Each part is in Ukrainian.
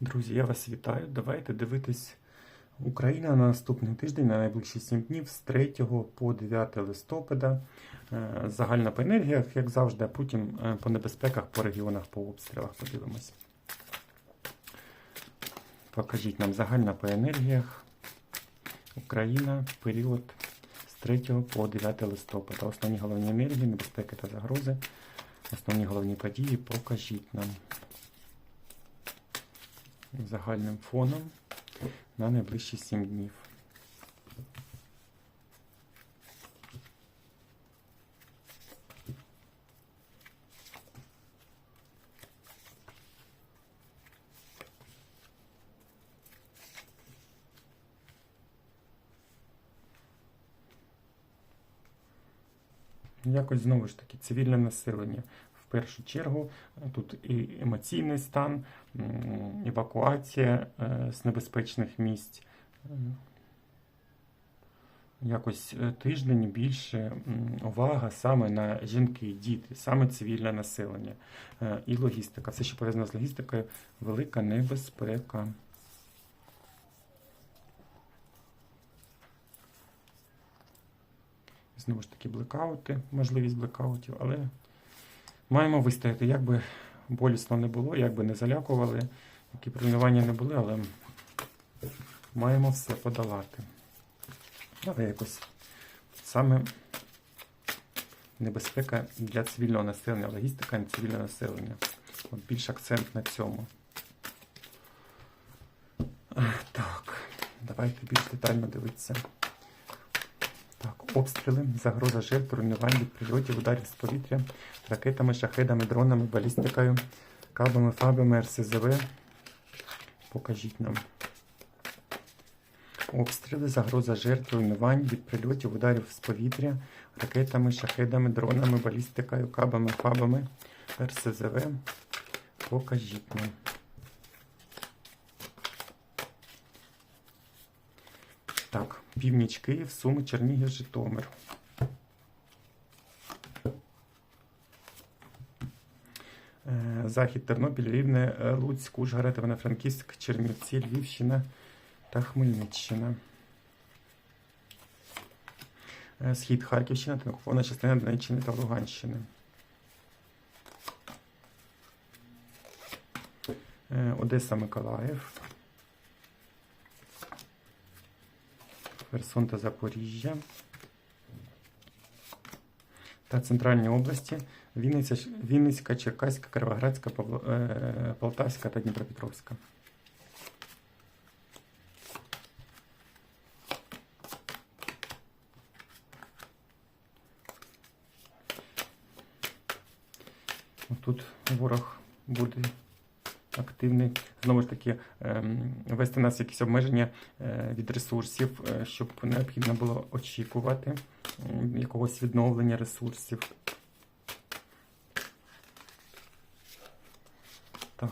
Друзі, я вас вітаю. Давайте дивитись Україна на наступний тиждень, на найближчі 7 днів з 3 по 9 листопада. Е, Загальна по енергіях, як завжди, а потім е, по небезпеках, по регіонах, по обстрілах подивимось. Покажіть нам загальна по енергіях. Україна, період з 3 по 9 листопада. Основні головні енергії, небезпеки та загрози. Основні головні події покажіть нам загальним фоном на найближчі 7 днів. Якось знову ж таки цивільне населення. Першу чергу е, тут і емоційний стан, евакуація е, з небезпечних місць. Е, Якось тиждень більше увага саме на жінки, діти, саме цивільне населення і логістика. Все, що пов'язано з логістикою, велика небезпека. Знову ж таки, блекаути, можливість блекаутів, але маємо вистояти, як би болісно не було, як би не залякували, які руйнування не були, але маємо все подолати. Але якось саме небезпека для цивільного населення, логістика на цивільне населення. От більш акцент на цьому. Так, давайте більш детально дивитися. Обстріли, загроза жертв, руйнувань від прильотів, ударів з повітря, ракетами, шахедами, дронами, балістикою, кабами, фабами, РСЗВ. Покажіть нам. Обстріли, загроза жертв, руйнувань від прильотів, ударів з повітря, ракетами, шахедами, дронами, балістикою, кабами, фабами, РСЗВ. Покажіть нам. Так, північ Київ, Суми, Чернігів, Житомир. Е, Захід Тернопіль, Рівне, Луцьк, Ужгород, Івано-Франківськ, Чернівці, Львівщина та Хмельниччина. Е, Схід Харківщина окупована частина Донеччини та Луганщини. Е, Одеса, Миколаїв. Херсон та Запоріжжя. Та центральні області Вінниця, Вінницька, Черкаська, Кировоградська, Павло, е, Полтавська та Дніпропетровська. Тут ворог буде активний. Знову ж таки, ем, ввести нас якісь обмеження е, від ресурсів, е, щоб необхідно було очікувати якогось відновлення ресурсів. Так.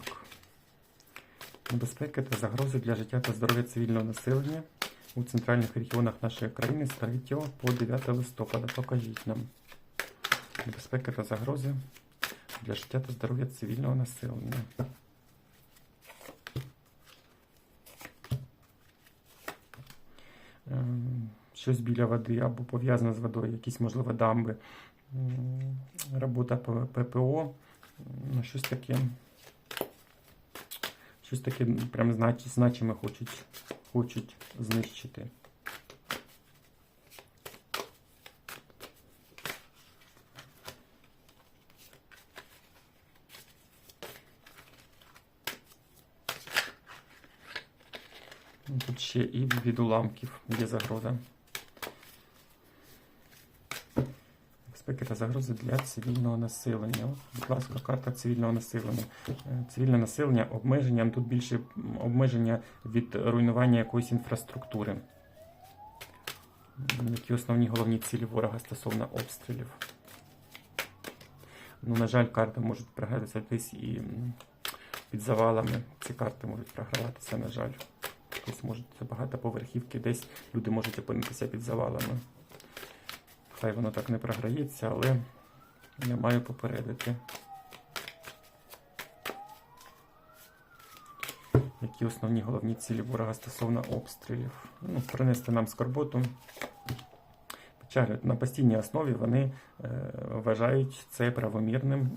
Небезпеки та загрози для життя та здоров'я цивільного населення у центральних регіонах нашої країни з 3 по 9 листопада. Покажіть нам. Небезпеки та загрози для життя та здоров'я цивільного населення. Щось біля води або пов'язане з водою, якісь, можливо, дамби, робота ППО, м, щось таке. Щось таке прям знач, значиме хочуть, хочуть знищити. Ну, Тут ще і від уламків є загроза. Та загрози для цивільного населення. Будь ласка, карта цивільного населення. Е, Цивільне населення обмеження, тут більше обмеження від руйнування якоїсь інфраструктури. Які основні головні цілі ворога стосовно обстрілів. Ну, на жаль, карти можуть програтися десь і під завалами. Ці карти можуть програватися, на жаль. Десь можуть це багатоповерхівки, десь люди можуть опинитися під завалами. Хай воно так не програється, але я маю попередити. які основні головні цілі ворога стосовно обстрілів. Ну, принести нам скорботу. На постійній основі вони е, вважають це правомірним.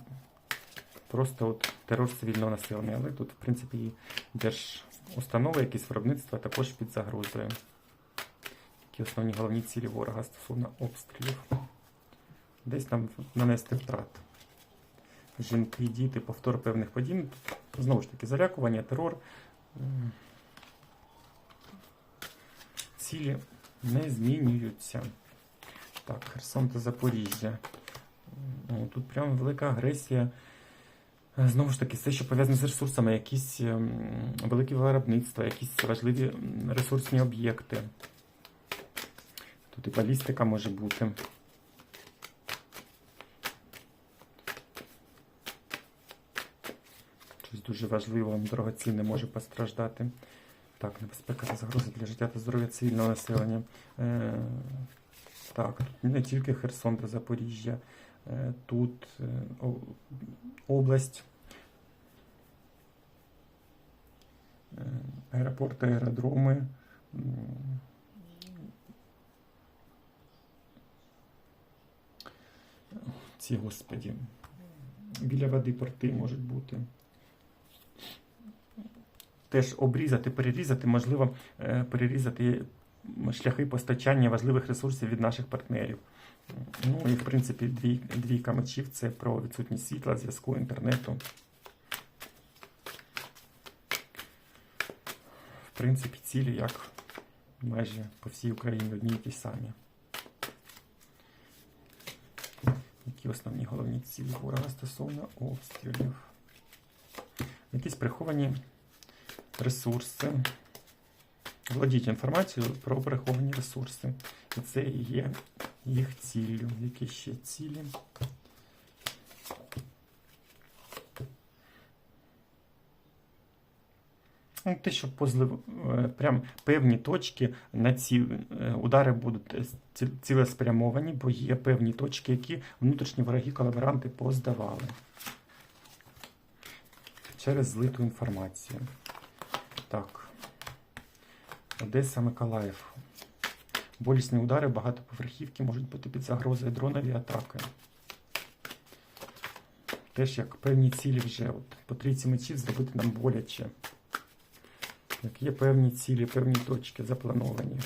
Просто от терор цивільного населення. Але тут, в принципі, держустанови, якісь виробництва також під загрозою. Які основні головні цілі ворога стосовно обстрілів. Десь там нанести втрат. Жінки, діти, повтор певних подій. Знову ж таки, залякування, терор. Цілі не змінюються. Так, Херсон та Запоріжжя. Ну, тут прям велика агресія. Знову ж таки, все, що пов'язане з ресурсами, якісь ем, великі виробництва, якісь важливі ресурсні об'єкти. Тут і балістика може бути. Щось дуже важливе, дорогоцінне може постраждати. Так, небезпека та загроза для життя та здоров'я цивільного населення. Е, так, не тільки Херсон та Запоріжжя, е, тут е, область, е, аеропорти, аеродроми. Ці, господі, біля води порти можуть бути. Теж обрізати, перерізати, можливо, е, перерізати шляхи постачання важливих ресурсів від наших партнерів. Ну і в принципі дві, двійка мечів це про відсутність світла, зв'язку, інтернету. В принципі, цілі як майже по всій Україні одні й ті самі. Основні головні цілі ворога стосовно обстрілів? Якісь приховані ресурси. Владіть інформацією про приховані ресурси. І це і є їх ціллю. Які ще цілі? Ну, Те, що позлив, е, прям певні точки на ці е, удари будуть е, цілеспрямовані, бо є певні точки, які внутрішні вороги колаборанти поздавали через злиту інформацію. Так. Одеса, Миколаїв. Болісні удари, багатоповерхівки можуть бути під загрозою дронові атаки. Теж як певні цілі вже от, по трійці мечів зробити нам боляче. Як є певні цілі, певні точки заплановані.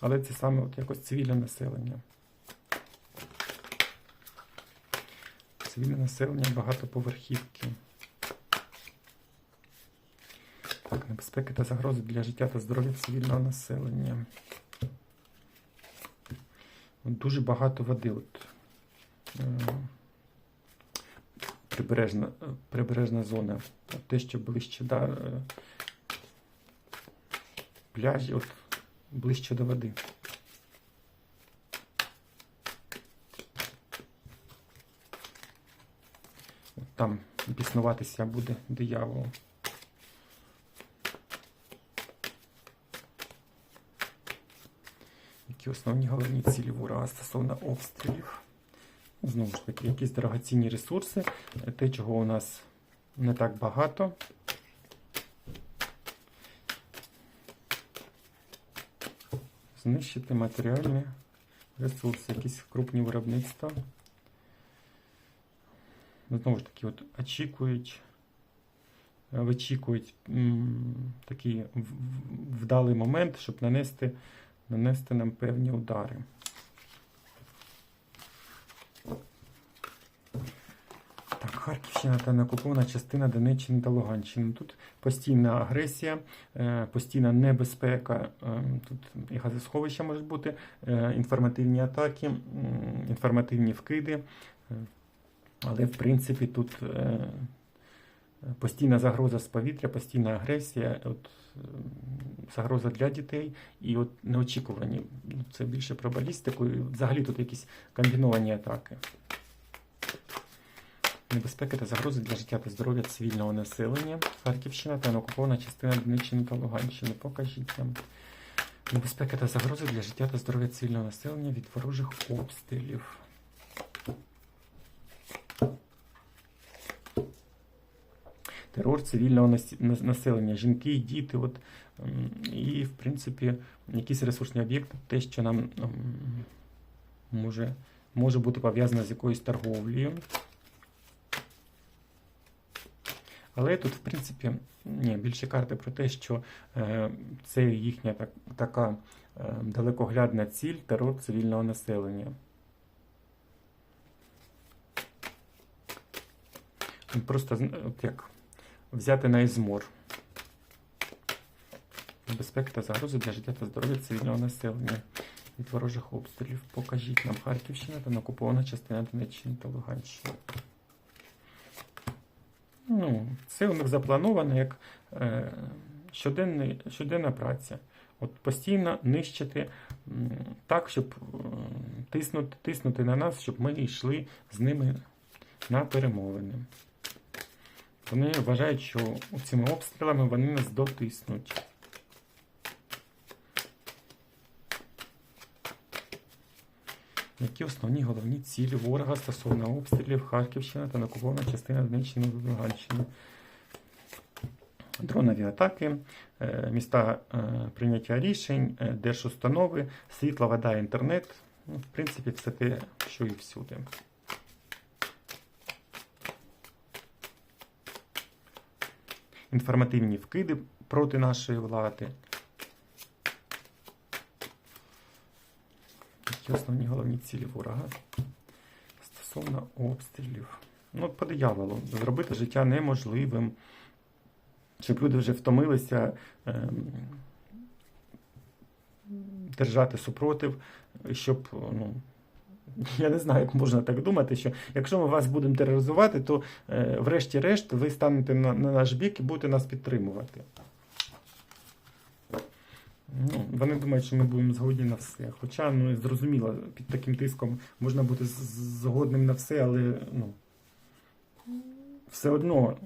Але це саме от якось цивільне населення. Цивільне населення багатоповерхівки. Так, небезпеки та загрози для життя та здоров'я цивільного населення. Дуже багато води. От, е, прибережна, е, прибережна зона. Те, що ближче да, е, пляжі, от ближче до води. От там біснуватися буде диявол. Які основні головні цілі ворога стосовно обстрілів. Знову ж таки, якісь дорогоцінні ресурси, те, чого у нас не так багато. Знищити матеріальні ресурси, якісь крупні виробництва. Знову ж таки, от очікують, е, вичікують такий вдалий момент, щоб нанести нанести нам певні удари. Харківщина та неокупована частина Донеччини та Луганщини. Тут постійна агресія, е, постійна небезпека. е, Тут і газосховища можуть бути, е, інформативні атаки, інформативні вкиди. Але, в принципі, тут постійна загроза з повітря, постійна агресія. От, загроза для дітей і от неочікувані. Це більше про балістику. І взагалі тут якісь комбіновані атаки. Небезпеки та загрози для життя та здоров'я цивільного населення. Харківщина та неокупована частина Донеччини та Луганщини. Покажіть нам. Небезпеки та загрози для життя та здоров'я цивільного населення від ворожих обстрілів. терор цивільного нас- нас- населення, жінки, діти. От, і, в принципі, якісь ресурсні об'єкти, те, що нам може, може бути пов'язано з якоюсь торговлею. Але тут, в принципі, ні, більше карти про те, що е, це їхня так, така е, далекоглядна ціль терор цивільного населення. Просто от як взяти на ізмор. Безпека та загрози для життя та здоров'я цивільного населення від ворожих обстрілів. Покажіть нам Харківщина та окупована частина Донеччини та Луганщини. Ну, це у них заплановано як е, щоденний, щоденна праця. От постійно нищити так, щоб е, тиснути, тиснути на нас, щоб ми йшли з ними на перемовини. Вони вважають, що цими обстрілами вони нас дотиснуть. Які основні головні цілі ворога стосовно обстрілів Харківщина та окупована частина Донеччини та Луганщини? Дронові атаки, е, міста е, прийняття рішень, е, держустанови, світла, вода, інтернет. Ну, в принципі, все те, що і всюди. Інформативні вкиди проти нашої влади. Основні головні цілі ворога стосовно обстрілів. Ну, по дияволу, зробити життя неможливим, щоб люди вже втомилися ем, держати супротив, щоб, ну, я не знаю, як можна так думати, що якщо ми вас будемо тероризувати, то е, врешті-решт ви станете на, на наш бік і будете нас підтримувати. Ну, вони думають, що ми будемо згодні на все. Хоча, ну, зрозуміло, під таким тиском можна бути згодним на все, але ну, все одно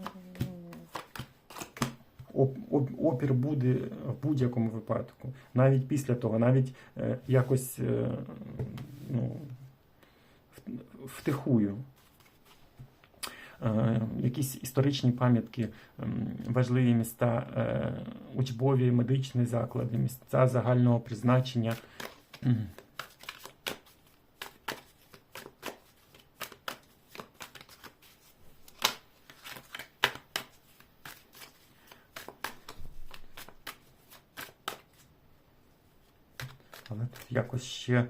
оп- оп- опір буде в будь-якому випадку. Навіть після того, навіть е, якось е, ну, втихую. Е, якісь історичні пам'ятки, ем, важливі міста, е, учбові, медичні заклади, місця загального призначення. Але тут якось ще.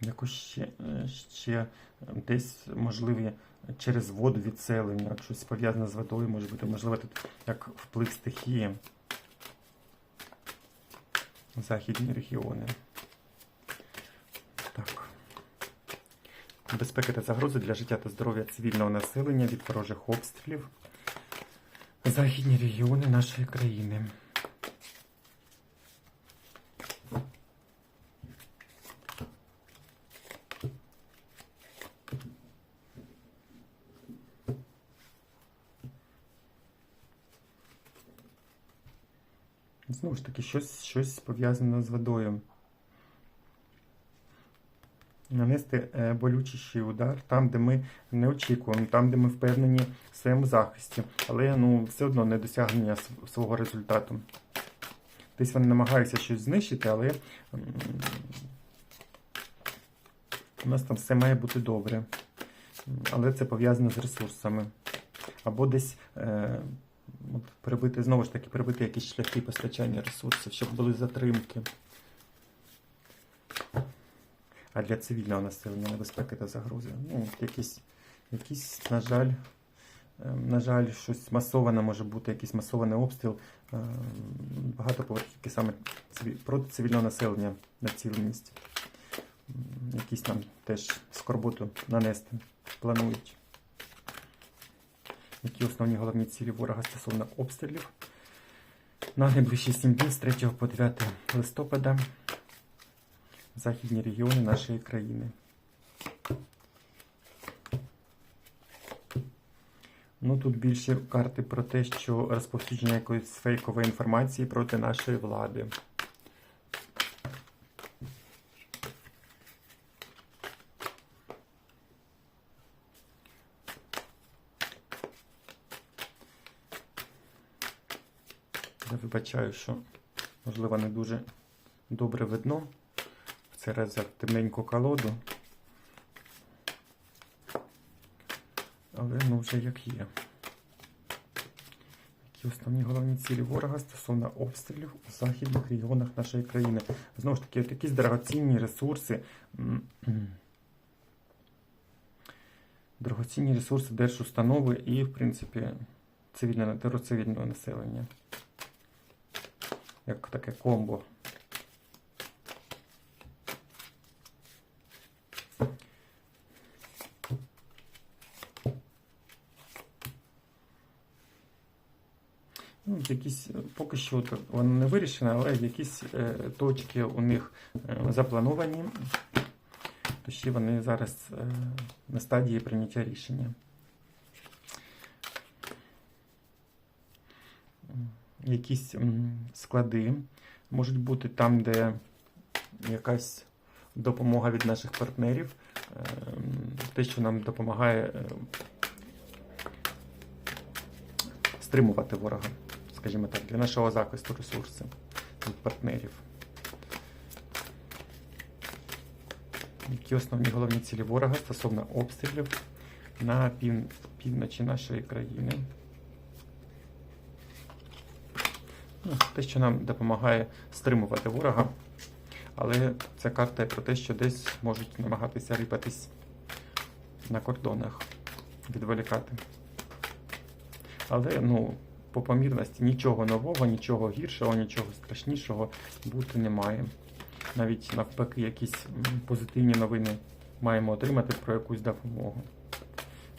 Якось ще, е, ще десь можливі через воду відселення, щось пов'язане з водою, може бути, можливо, тут як вплив стихії. Західні регіони. Так. Безпека та загрози для життя та здоров'я цивільного населення від ворожих обстрілів. Західні регіони нашої країни. Знову ж таки, щось, щось пов'язане з водою. Нанести е, болючіший удар там, де ми не очікуємо, там, де ми впевнені в своєму захисті, але ну, все одно не досягнення свого результату. Десь вони намагаються щось знищити, але у нас там все має бути добре. Але це пов'язано з ресурсами. Або десь е, прибити, знову ж таки, прибити якісь шляхи постачання ресурсів, щоб були затримки. А для цивільного населення небезпеки та загрози. Ну, якісь, якісь, на жаль, ем, на жаль, щось масоване може бути, якийсь масований обстріл, ем, багатоповерхівки саме проти цивільного населення націленість. Якісь нам теж скорботу нанести планують. Які основні головні цілі ворога стосовно обстрілів? На найближчі 7 днів з 3 по 9 листопада західні регіони нашої країни. Ну тут більше карти про те, що розповсюдження якоїсь фейкової інформації проти нашої влади. Я вибачаю, що можливо не дуже добре видно. В цей раз темненьку колоду. Але ну вже як є. Які основні головні цілі ворога стосовно обстрілів у західних регіонах нашої країни. Знову ж таки, якісь дорогоцінні ресурси. Дорогоцінні ресурси держустанови і, в принципі, цивільне цивільного населення. Як таке комбо. Ну, якісь е, поки що воно не вирішено, але якісь е, точки у них е, заплановані, то ще вони зараз е, на стадії прийняття рішення. Якісь склади можуть бути там, де якась допомога від наших партнерів, е, те, що нам допомагає е, стримувати ворога, скажімо так, для нашого захисту ресурсів від партнерів. Які основні головні цілі ворога стосовно обстрілів на пів... півночі нашої країни? Ну, те, що нам допомагає стримувати ворога, але ця карта про те, що десь можуть намагатися рипатись на кордонах, відволікати. Але ну, по помірності нічого нового, нічого гіршого, нічого страшнішого бути не має. Навіть навпаки, якісь позитивні новини маємо отримати про якусь допомогу.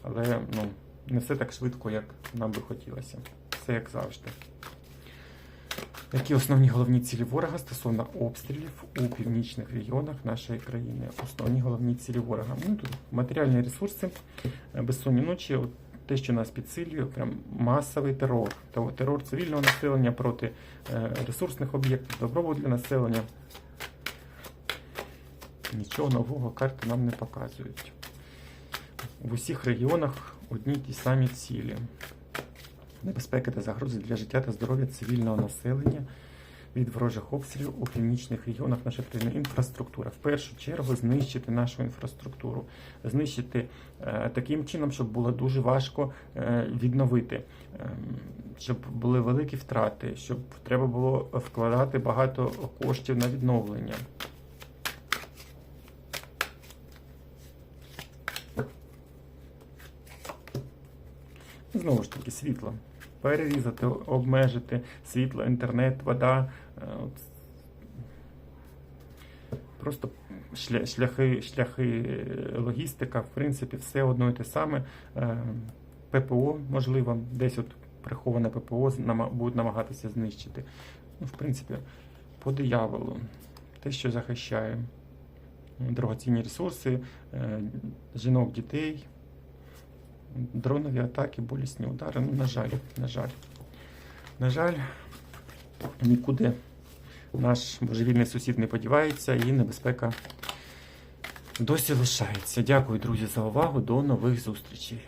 Але ну, не все так швидко, як нам би хотілося. Все як завжди. Які основні головні цілі ворога стосовно обстрілів у північних регіонах нашої країни? Основні головні цілі ворога. Ну, тут матеріальні ресурси, е, безсонні ночі, от те, що нас підсилює, прям масовий терор. Терор цивільного населення проти е, ресурсних об'єктів, добробут для населення. Нічого нового карти нам не показують. В усіх регіонах одні ті самі цілі. Небезпеки та загрози для життя та здоров'я цивільного населення від ворожих обстрілів у північних регіонах нашої країни. Інфраструктура. В першу чергу знищити нашу інфраструктуру, знищити е, таким чином, щоб було дуже важко е, відновити, е, щоб були великі втрати, щоб треба було вкладати багато коштів на відновлення. Знову ж таки, світло. Перерізати, обмежити світло, інтернет, вода. е. Просто шляхи, шляхи е, логістика, в принципі, все одно і те саме. Е, ППО, можливо, десь от приховане ППО будуть намагатися знищити. Ну, в принципі, по дияволу. Те, що захищає дорогоцінні ресурси, жінок, дітей, дронові атаки, болісні удари. Ну, на жаль, на жаль. На жаль, нікуди наш божевільний сусід не подівається і небезпека досі лишається. Дякую, друзі, за увагу. До нових зустрічей.